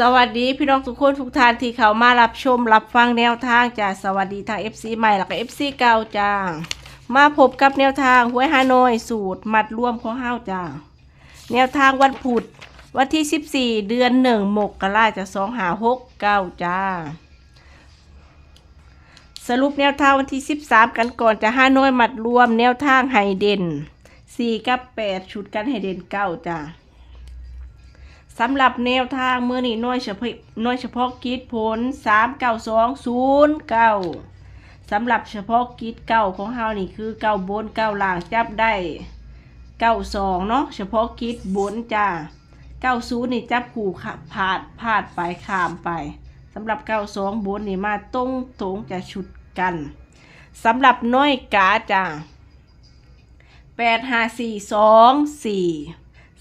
สวัสดีพี่น้องทุกคนทุกท่านที่เข้ามารับชมรับฟังแนวทางจากสวัสดีทาง FC ใหม่แล้วก็ FC เก่าจ้ามาพบกับแนวทางหวยฮานอยสูตรมัดรวมของเฮาจ้าแนวทางวันพุธวันที่ 14 เดือนหนึ่งมกราจะสองหาหกเก้าจ้า สรุปแนวทางวันที่ 13 กันก่อนจะห้าน้อยมัดรวมแนวทางไฮเด่น4กับ 8 ชุดกันไฮเด่นเก้าจ้า สำหรับแนวทางเมื่อนี้น้อยเฉพาะน้อยเฉพาะกิจผลสามเก้าสองศูนย์เก้าสำหรับเฉพาะกิจเก้าของเฮานี่คือเก้าบนเก้าล่างจับได้เก้าสองเนาะเฉพาะกิจบนจ้าเก้าศูนย์นี่จับขู่ขาพาดพาดไปข้ามไปสำหรับเก้าสองบนนี่มาตรงตรงจะชุดกันสำหรับน้อยกาจ้าแปดห้าสี่สองสี่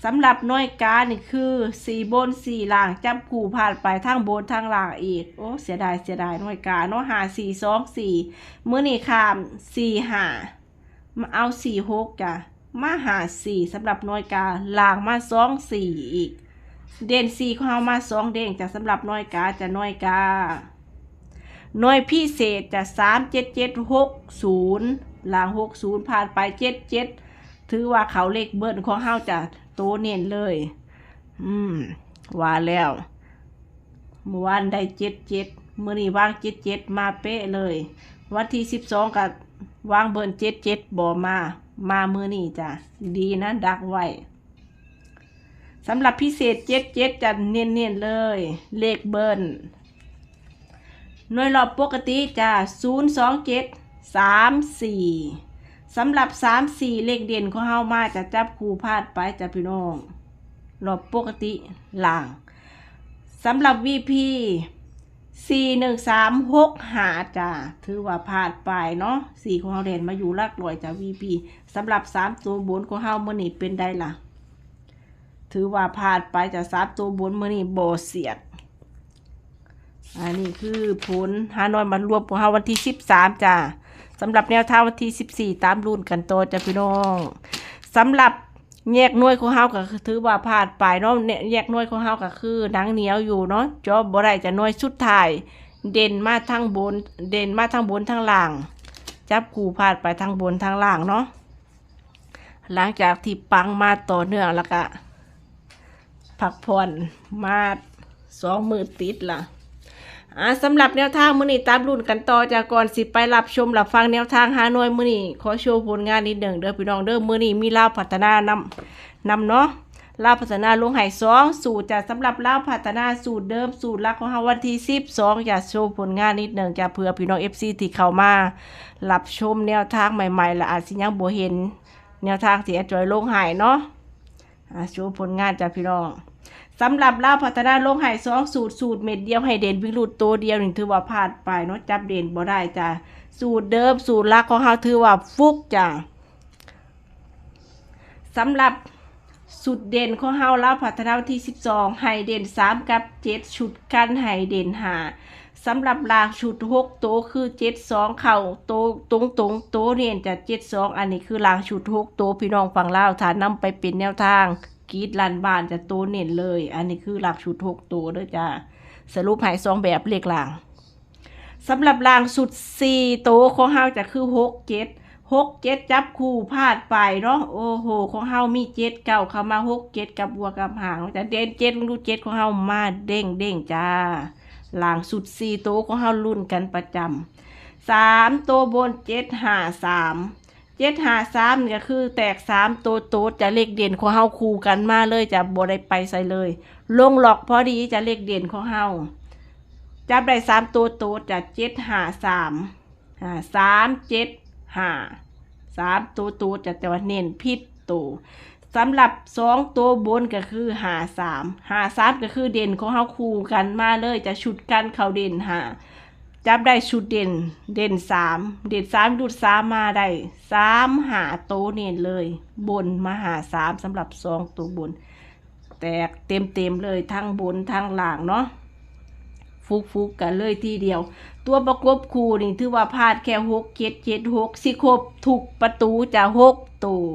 สำหรับน้อยกานี่คือสี่บนสี่ล่างจับคู่ผ่านไปทั้งบนทั้งล่างอีก โอ้เสียดายเสียดายน้อยกาเนาะหาสี่สองสี่มื้อนี้ข้ามสี่หามาเอาสี่หกจ้ะมาหาสี่สำหรับน้อยกาล่างมาสองสี่อีก เด่นสี่ของเรามาสองเด้งจากสำหรับน้อยกาจะน้อยกาน่วยพิเศษจะสามเจ็ดเจ็ดหกศูนย์ล่างหกศูนย์ผ่านไปเจ็ดเจ็ดถือว่าเขาเลขเบิ้ลของเฮาจะ โตเน้นเลย อืมว่าแล้วเมื่อวานได้เจ็ดเจ็ดมื่อนี้วางเจ็ดเจ็ดมาเป๊ะเลย วันที่สิบสองกับวางเบิ้ลเจ็ดเจ็ดบ่มา มามือนี้จ้ะ ดีนะดักไว้สำหรับพิเศษเจ็ดเจ็ดจะเน้นๆเลย เลขเบิ้ลหน่วยรอบปกติจะศูนย์สองเจ็ดสามสี่ สำหรับสามสี่เลขเด่นของเฮามาจะจับคู่พลาดไปจะพี่น้องรอบปกติล่างสำหรับ VP สี่หนึ่งสามหกหาจ้ะถือว่าพลาดไปเนาะสี่ของเฮาเด่นมาอยู่ลักร้อยจ้ะ VP สำหรับสามตัวบนของเฮามื่อนี้เป็นได้ล่ะ ถือว่าพลาดไปจะสามตัวบนมื่อนี้โบเสียดอันนี้คือผลฮานอยมันรวมของเฮาวันที่สิบสามจ้า สำหรับแนวทางวันที่สิบสี่ตามรุ่นกันโตจ้ะพี่น้องสำหรับแยกน่วยของเฮาก็คือถือว่าพลาดไปเนาะแยกน่วยของเฮาก็คือหนังเหนียวอยู่เนาะจอบบ่ได้จะน่วยสุดท้ายเด่นมาทั้งบน เด่นมาทั้งบนทั้งล่าง จับคู่พลาดไปทั้งบนทั้งล่างเนาะหลังจากที่ปังมาต่อเนื่องแล้วก็พักผ่อนมาสองมือติดล่ะ อ่าสำหรับแนวทางมือนี้ตามรุ่นกันต่อจากก่อนสิไปรับชมรับฟังแนวทางหาหน่วยมือนี้ขอโชว์ผลงานนิดหนึ่งเด้อพี่น้องเด้อมือนี้มีลาวพัฒนานำนำเนาะลาวพัฒนาลงไห้สองสูตรจะสำหรับลาวพัฒนาสูตรเดิมสูตรลักของเฮาวันที่12จะโชว์ผลงานนิดหนึ่งจะเพื่อพี่น้อง FC ที่เข้ามารับชมแนวทางใหม่ๆและอาจสิยังบ่เห็น แนวทางที่แอดจอยลงไห้เนาะอ่าโชว์ผลงานจ้ะพี่น้อง สำหรับลาพัฒนาลงไห้สองสูตรสูตรเม็ดเดียวให้เด่นวิ่งหลุดตัวเดียวหนี่งถือว่าพลาดไปเนาะจับเด่นบ่ได้จ้ะสูตรเดิมสูตรลักของเฮาถือว่าฟุกจ้ะสำหรับสูตรเด่นของเฮาลาพัฒนาที่ 12ให้เด่น 3 กับ 7 ชุดกันให้เด่น5สำหรับลางชุด6โตคือ 72 เข่าโตตรงตรงโตเรียนจะ72 อันนี้คือลางชุด6โตพี่น้องฟังลาวถ้านำไปเป็นแนวทาง กีดลันบานจะโตเน่นเลย อันนี้คือหลักชุดหกตัวเด้อจ้าสรุปหายสองแบบเลขหลังสำหรับรางสุดสี่ตัวของเฮาจะคือหกเจ็ดหกเจ็ดจับคู่พลาดไปเนาะโอ้โหของเฮามีเจ็ดเก่าเข้ามาหกเจ็ดกับบัวกับหางแต่เด่นเจ็ดรู้เจ็ดของเฮามาเด้งเด้งจ้าหลังสุดสี่ตัวของเฮารุ่นกันประจำสามตัวบนเจ็ดห้าสาม เจ็ดหาสามนี่ก็คือแตกสามตัวโตจะเลขเด่นของเฮาคู่กันมาเลยจะบ่ได้ไปใส่เลย ลงหลอกพอดีจะเลขเด่นของเฮาจับได้สามตัวโตจะเจ็ดหาสามสามเจ็ดหาสามตัวโตจะแต่ว่าเน้นพิษตัวสำหรับสองตัวบนก็คือหาสามหาสามก็คือเด่นของเฮาคู่กันมาเลยจะชุดกันเขาเด่นหา จับได้ชุดเด่น เด่นสาม เด่นสามดูดสามมาได้สามหาโตเน่นเลย บนมาหาสามสำหรับสองตัวบน แตกเต็มเต็มเลยทั้งบนทั้งหล่างเนาะฟุกฟุกๆกันเลยทีเดียว ตัวประกบคู่นี่ถือว่าพลาดแค่หกเจ็ดเจ็ดหกสิครบถูกประตูจะหกตัว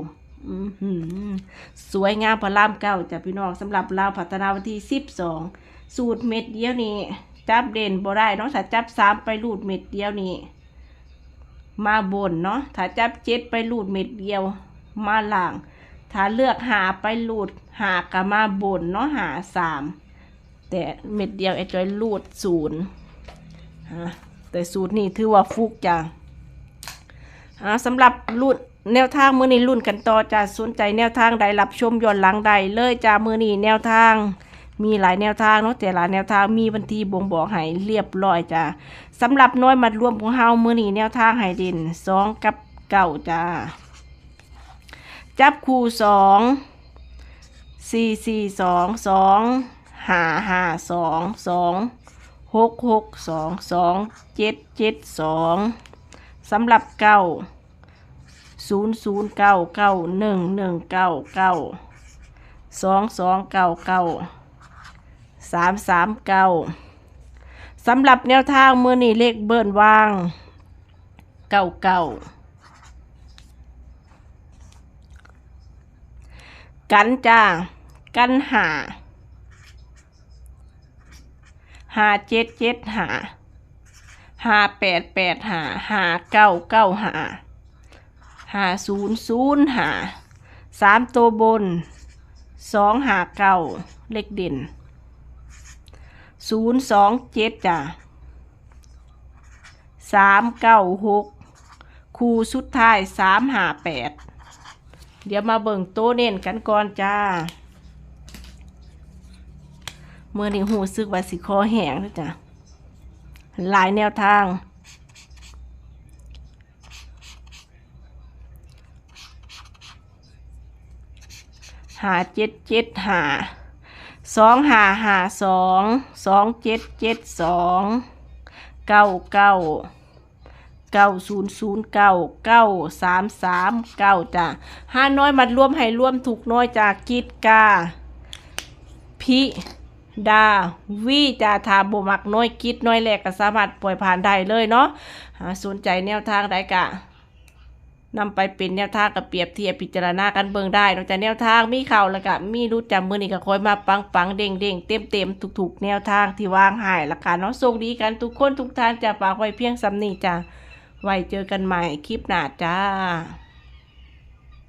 สวยงามพระรามเก้าจะพี่น้องสำหรับลาวพัฒนาวันที่สิบสองสูตรเม็ดเดียวนี้ จับเด่นบ่ได้เนาะถ้าจับสามไปรูดเม็ดเดียวนี้มาบนเนาะถ้าจับเจ็ดไปรูดเม็ดเดียว มาล่าง ถ้าเลือกหาไปรูดหากับมาบนเนาะหาสามแต่เม็ดเดียวไอ้จอยรูดศูนย์ฮะแต่สูตรนี้ถือว่าฟุกจ้ะอ่าสำหรับรุ่นแนวทางมือนี้รุ่นกันต่อจะสนใจแนวทางใดรับชมย้อนหลังใดเลยจ้ามือนี้แนวทาง มีหลายแนวทางเนาะแต่ละแนวทางมีบันทีบ่งบอกให้เรียบร้อยจ้าสำหรับน้อยมัดรวมของเฮามือนี้แนวทางให้เด่นสองกับเก่าจ้าจับคู่สองสี่สี่สองสองห้าห้าสองสองหกหกสองสองเจ็ดเจ็ดสองสำหรับเก้าศูนย์ศูนย์เก้าเก้าหนึ่งหนึ่งเก้าเก้าสองสองเก้าเก้า สามสามเก้าสำหรับแนวทางมือนี่เลขเบิ้นวางเก้าเก้ากันจ้า กันหาหาเจ็ดเจ็ดหาหาแปดแปดหาหาเก้าเก้าหาหาศูนย์ศูนย์หาสามตัวบนสองหาเก้าเลขเด่น ศูนย์สองเจ็ดจ้ะสามเก้าหกคูสุดท้ายสามหาแปดเดี๋ยวมาเบิ่งโตเน้นกันก่อนจ้า เมื่อนี้หูซึกว่าสิคอแห้งแล้วจ้ะ หลายแนวทางหาเจ็ดเจ็ดหา สองหาหาสองสองเจ็ดเจ็ดสองเก้าเก้าเก้าศูนย์ศูนย์เก้าเก้าสามสามเก้าจ้ะห้าน้อยมัดรวมให้รวมถูกน้อยจากกิดกา พิดาวิจาทาบมักน้อยคิดน้อยแหลกก็สามารถปล่อยผ่านได้เลยเนาะสนใจแนวทางใดกะ นำไปเป็นแนวทางกับเปรียบเทียบพิจารณากันเบิ่งได้นอกจากแนวทางมีเข่าแล้วก็มีรู้จำมือนี่ก็คอยมาปังปังๆเด้งเด้งๆเต็มเต็มๆถูกๆ แนวทางที่วางหายละกันเนาะโชคดีกันทุกคนทุกท่านจะฝากไว้เพียงสำนีจ้ะไว้เจอกันใหม่คลิปหน้าจ้า